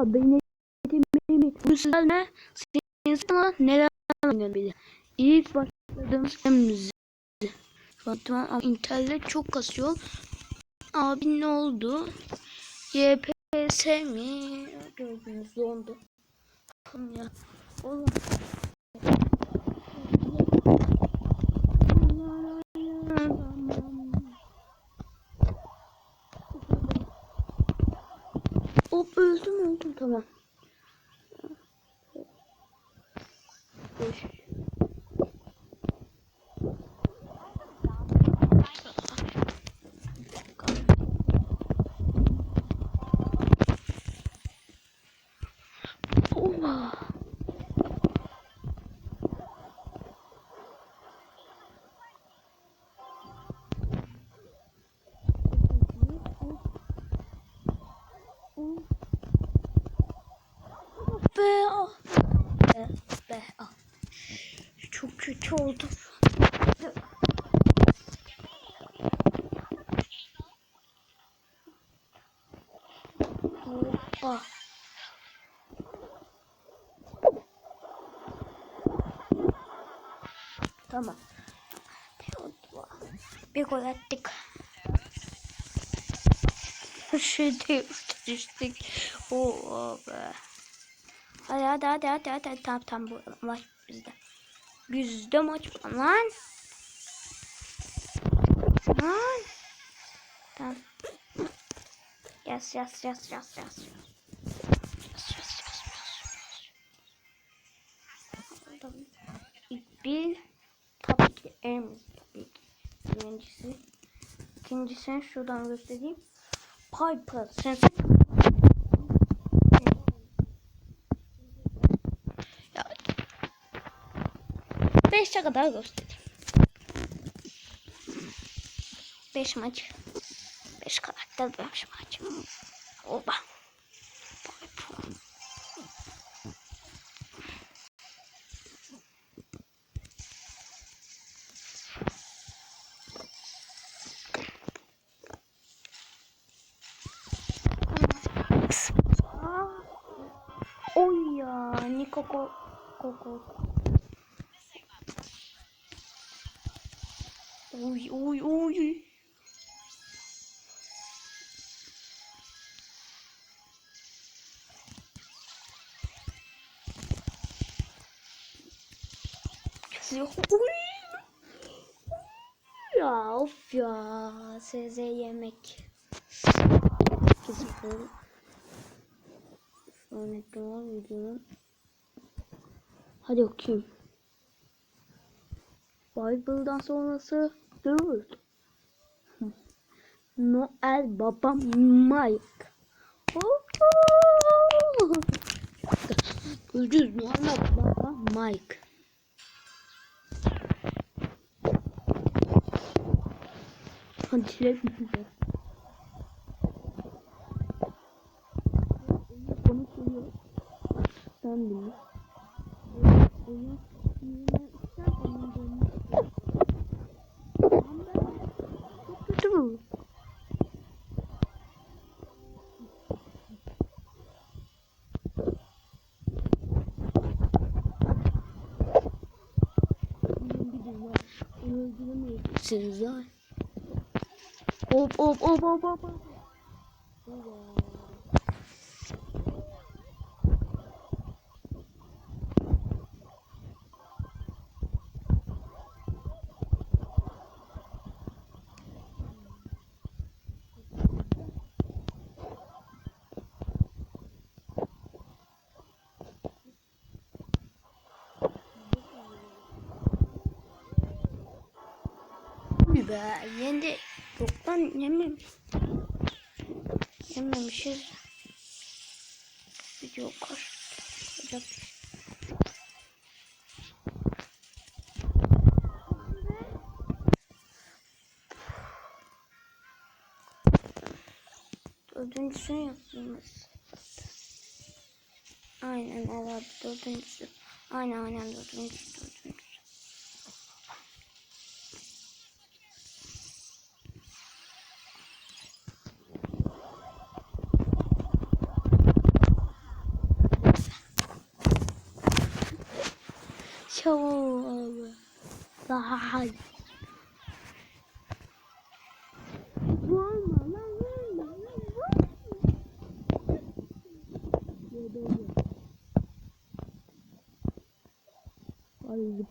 Beni benim bu sizlerle insana neler önemli. İlk başladığımız an tamam internet çok kasıyor. Abi ne oldu? YPS mi? Gördünüz dondu. Ya. Oğlum. Hop öldüm öldüm tamam. Beş. Oldu. Hoppa. Tamam. Bir gol attık. Şeyde düştük. Oo be. Hadi hadi hadi hadi hadi, tamam tamam bu maç bizde. Bizde maç lan. Lan. Tamam. Yes yes yes yes. Tamam. Bir tabii ki en büyük birincisi. İkincisini şuradan göstereyim. Piper sensin. 5'e kadar göstereceğim. 5 maç. 5 karakter 5 maç. Oba. Ой, я не коко... коко... Oy oy oy. Ya of ya. SZ yemek. Şu an ekran videonun. Hadi okuyayım. Bible'dan sonrası Third. Noel Baba Mike. Göreceğiz Noel Baba Mike. Hadi çilek konuşuyor. Sen bil. Oyun yine sen Öldüremeyeceksiniz lan. Hop hop hop hop hop. hop. Uy be yendi. Yoktan yememiş. Yememişiz. Video kaç. Olacak. Dördüncüsünü yaptığımız. Aynen evet dördüncüsü. Aynen aynen dördüncüsü dördüncüsü. Çabuk. Daha hadi. Vurma lan vurma lan vurma. Hadi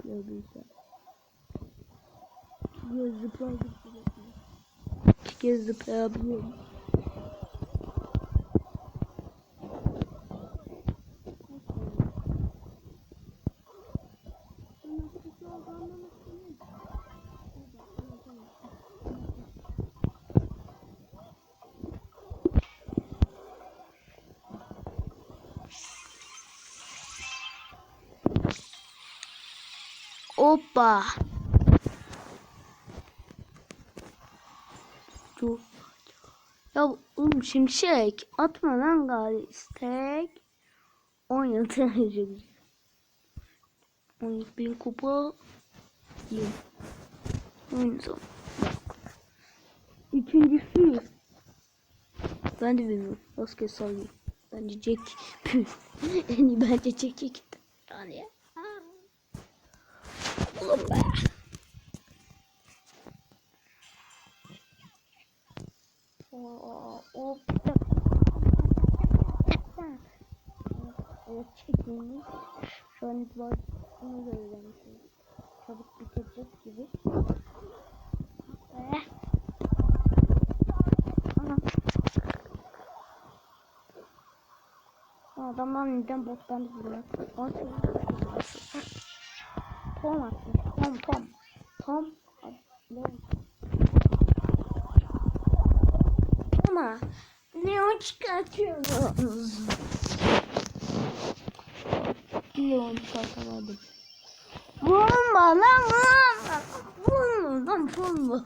Hoppa. Ya oğlum şimşek atma lan gari istek. 10 yıl tanıyacak. 12 bin kupa. Yıl. Oyun sonu. Üçüncüsü. Ben de bilmiyorum. Rastgele sallayayım. Bence Jack. en iyi bence Jack'e gitti. Yani ya. Oğlum be. Çekilmiş. Şu an itibariyle göreceğim. Çabuk bitirecek gibi. Eh. Adamlar neden bottan vuruyor? Tom attı. Tom Tom. Tom. Ama ne o çıkartıyorsunuz? Niye onu çıkartamadım? Vurma lan vurma. Vurma lan vurma.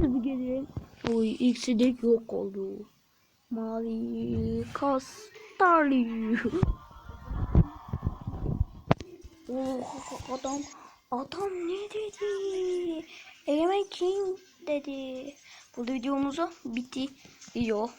Hadi gelin. Oy ikisi yok oldu. Mavi kastarlı. Oh adam adam ne dedi? Egemen kim dedi? Bu videomuzu bitti. Yok.